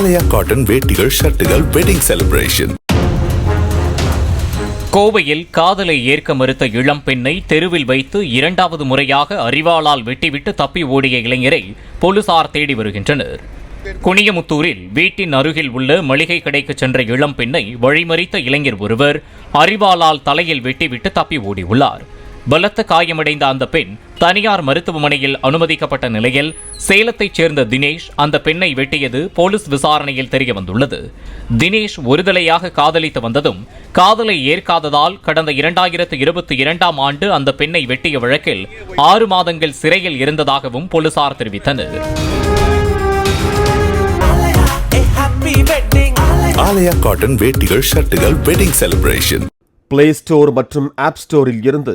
ஆலயா cotton வேட்டிகள் ஷர்ட்டுகள் wedding celebration கோவையில் காதலை ஏற்க மறுத்த இளம் பெண்ணை தெருவில் வைத்து இரண்டாவது முறையாக அறிவாளால் வெட்டிவிட்டு தப்பி ஓடிய இளைஞரை போலீசார் தேடி வருகின்றனர். குனியமுத்தூரில் வீட்டின் அருகில் உள்ள மளிகை கடைக்கு சென்ற இளம் பெண்ணை வழிமறித்த இளைஞர் ஒருவர் அறிவாளால் தலையில் வெட்டிவிட்டு தப்பி ஓடியுள்ளார். பலத்த காயமடைந்த அந்த பெண் தனியார் மருத்துவமனையில் அனுமதிக்கப்பட்ட நிலையில் சேலத்தைச் சேர்ந்த தினேஷ் அந்த பெண்ணை வெட்டியது போலீஸ் விசாரணையில் தெரிய வந்துள்ளது தினேஷ் ஒருதலையாக காதலித்து வந்ததும் காதலை ஏற்காததால் கடந்த இரண்டாயிரத்து இருபத்தி இரண்டாம் ஆண்டு அந்த பெண்ணை வெட்டிய வழக்கில் ஆறு மாதங்கள் சிறையில் இருந்ததாகவும் போலீசார் தெரிவித்தனர். ஆலயா காட்டன் வேட்டிகள் ஷர்ட்டுகள் வெட்டிங் செலிப்ரேஷன் பிளே ஸ்டோர் மற்றும் ஆப் ஸ்டோரில் இருந்து